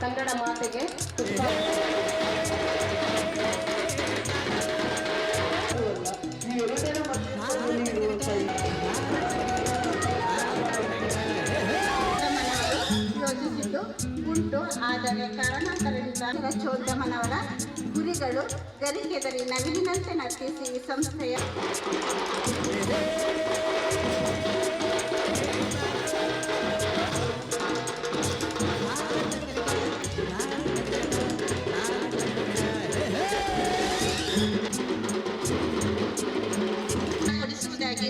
ಕನ್ನಡ ಮಾತೆಗೆ ಯೋಚಿಸಿದ್ದು ಉಂಟು. ಆದರೆ ಕಾರಣಾಂತರದಿಂದ ಚೋದಮನವರ ಗುರಿಗಳು ಗರಿಗೆದರಿ ನವಿಲಿನಂತೆ ನರ್ತಿಸಿ ಈ ಸಂಸ್ಥೆಯ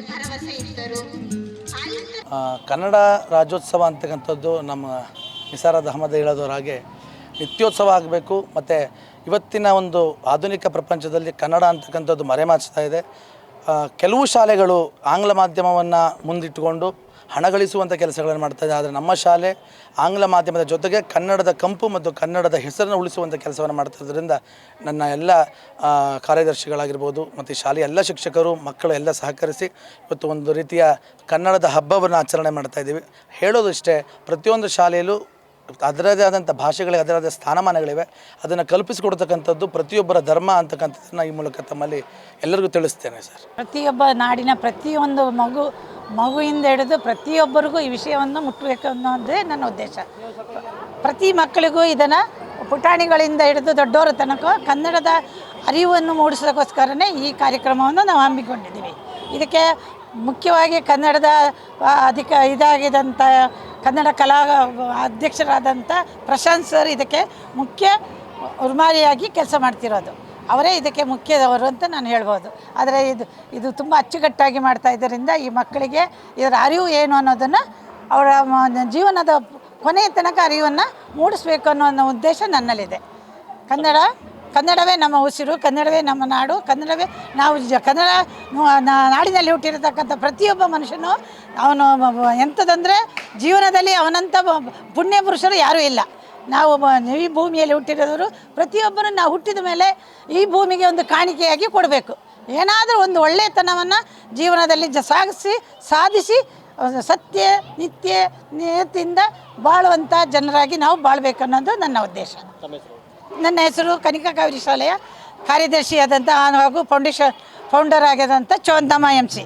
ಭರವಸೆ ಕನ್ನಡ ರಾಜ್ಯೋತ್ಸವ ಅಂತಕ್ಕಂಥದ್ದು ನಮ್ಮ ನಿಸಾರದ್ ಅಹಮದ್ ಹೇಳೋದವ್ರ ಹಾಗೆ ನಿತ್ಯೋತ್ಸವ ಆಗಬೇಕು, ಮತ್ತು ಇವತ್ತಿನ ಒಂದು ಆಧುನಿಕ ಪ್ರಪಂಚದಲ್ಲಿ ಕನ್ನಡ ಅಂತಕ್ಕಂಥದ್ದು ಮರೆಮಾಚ್ತಾ ಇದೆ. ಕೆಲವು ಶಾಲೆಗಳು ಆಂಗ್ಲ ಮಾಧ್ಯಮವನ್ನು ಮುಂದಿಟ್ಟುಕೊಂಡು ಹಣ ಗಳಿಸುವಂಥ ಕೆಲಸಗಳನ್ನು ಮಾಡ್ತಾ ಇದೆ ಆದರೆ ನಮ್ಮ ಶಾಲೆ ಆಂಗ್ಲ ಮಾಧ್ಯಮದ ಜೊತೆಗೆ ಕನ್ನಡದ ಕಂಪು ಮತ್ತು ಕನ್ನಡದ ಹೆಸರನ್ನು ಉಳಿಸುವಂಥ ಕೆಲಸವನ್ನು ಮಾಡ್ತಿರೋದ್ರಿಂದ ನನ್ನ ಎಲ್ಲ ಕಾರ್ಯದರ್ಶಿಗಳಾಗಿರ್ಬೋದು ಮತ್ತು ಶಾಲೆಯ ಎಲ್ಲ ಶಿಕ್ಷಕರು, ಮಕ್ಕಳು ಎಲ್ಲ ಸಹಕರಿಸಿ ಇವತ್ತು ಒಂದು ರೀತಿಯ ಕನ್ನಡದ ಹಬ್ಬವನ್ನು ಆಚರಣೆ ಮಾಡ್ತಾ ಇದ್ದೀವಿ. ಹೇಳೋದು ಇಷ್ಟೇ, ಪ್ರತಿಯೊಂದು ಶಾಲೆಯಲ್ಲೂ ಅದರದೇ ಆದಂಥ ಭಾಷೆಗಳಿಗೆ, ಅದರದೇ ಸ್ಥಾನಮಾನಗಳಿವೆ. ಅದನ್ನು ಕಲ್ಪಿಸಿಕೊಡ್ತಕ್ಕಂಥದ್ದು ಪ್ರತಿಯೊಬ್ಬರ ಧರ್ಮ ಅಂತಕ್ಕಂಥದ್ದನ್ನು ಈ ಮೂಲಕ ತಮ್ಮಲ್ಲಿ ಎಲ್ಲರಿಗೂ ತಿಳಿಸ್ತೇನೆ ಸರ್. ಪ್ರತಿಯೊಬ್ಬ ನಾಡಿನ ಪ್ರತಿಯೊಂದು ಮಗು, ಮಗುವಿಂದ ಹಿಡಿದು ಪ್ರತಿಯೊಬ್ಬರಿಗೂ ಈ ವಿಷಯವನ್ನು ಮುಟ್ಟಬೇಕು ಅನ್ನೋದೇ ನನ್ನ ಉದ್ದೇಶ. ಪ್ರತಿ ಮಕ್ಕಳಿಗೂ ಇದನ್ನು ಪುಟಾಣಿಗಳಿಂದ ಹಿಡಿದು ದೊಡ್ಡವರ ತನಕ ಕನ್ನಡದ ಅರಿವನ್ನು ಮೂಡಿಸೋಕ್ಕೋಸ್ಕರನೇ ಈ ಕಾರ್ಯಕ್ರಮವನ್ನು ನಾವು ಹಮ್ಮಿಕೊಂಡಿದ್ದೀವಿ. ಇದಕ್ಕೆ ಮುಖ್ಯವಾಗಿ ಕನ್ನಡದ ಅಧಿಕ ಇದಾಗಿದ್ದಂಥ ಕನ್ನಡ ಕಲಾ ಅಧ್ಯಕ್ಷರಾದಂಥ ಪ್ರಶಾಂತ್ ಸರ್ ಇದಕ್ಕೆ ಮುಖ್ಯ ಉರ್ಮಾರಿಯಾಗಿ ಕೆಲಸ ಮಾಡ್ತಿರೋದು. ಅವರೇ ಇದಕ್ಕೆ ಮುಖ್ಯದವರು ಅಂತ ನಾನು ಹೇಳ್ಬೋದು. ಆದರೆ ಇದು ಇದು ತುಂಬ ಅಚ್ಚುಕಟ್ಟಾಗಿ ಮಾಡ್ತಾ ಇದರಿಂದ ಈ ಮಕ್ಕಳಿಗೆ ಇದರ ಅರಿವು ಏನು ಅನ್ನೋದನ್ನು ಅವರ ಜೀವನದ ಕೊನೆಯ ತನಕ ಅರಿವನ್ನು ಮೂಡಿಸ್ಬೇಕು ಅನ್ನೋ ಉದ್ದೇಶ ನನ್ನಲ್ಲಿದೆ. ಕನ್ನಡ ಕನ್ನಡವೇ ನಮ್ಮ ಉಸಿರು, ಕನ್ನಡವೇ ನಮ್ಮ ನಾಡು, ಕನ್ನಡವೇ ನಾವು ಜ- ಕನ್ನಡ ನಾಡಿನಲ್ಲಿ ಹುಟ್ಟಿರತಕ್ಕಂಥ ಪ್ರತಿಯೊಬ್ಬ ಮನುಷ್ಯನು ಅವನು ಎಂಥದಂದರೆ ಜೀವನದಲ್ಲಿ ಅವನಂಥ ಪುಣ್ಯ ಪುರುಷರು ಯಾರೂ ಇಲ್ಲ. ನಾವು ಈ ಭೂಮಿಯಲ್ಲಿ ಹುಟ್ಟಿರೋರು ಪ್ರತಿಯೊಬ್ಬರು ನಾವು ಹುಟ್ಟಿದ ಮೇಲೆ ಈ ಭೂಮಿಗೆ ಒಂದು ಕಾಣಿಕೆಯಾಗಿ ಕೊಡಬೇಕು. ಏನಾದರೂ ಒಂದು ಒಳ್ಳೆಯತನವನ್ನು ಜೀವನದಲ್ಲಿ ಜ, ಸಾಗಿಸಿ, ಸಾಧಿಸಿ ಸತ್ಯ, ನಿತ್ಯ ನಿಯತಿಯಿಂದ ಬಾಳುವಂಥ ಜನರಾಗಿ ನಾವು ಬಾಳ್ಬೇಕು ಅನ್ನೋದು ನನ್ನ ಉದ್ದೇಶ. ನನ್ನ ಹೆಸರು ಕನಿಕಾ ಕಾವೇರಿ ಶಾಲೆಯ ಕಾರ್ಯದರ್ಶಿಯಾದಂಥ ಹಾಗೂ ಫೌಂಡೇಶನ್ ಫೌಂಡರ್ ಆಗಿದಂಥ ಚೋಂದಮ್ಮ ಎಂ ಸಿ.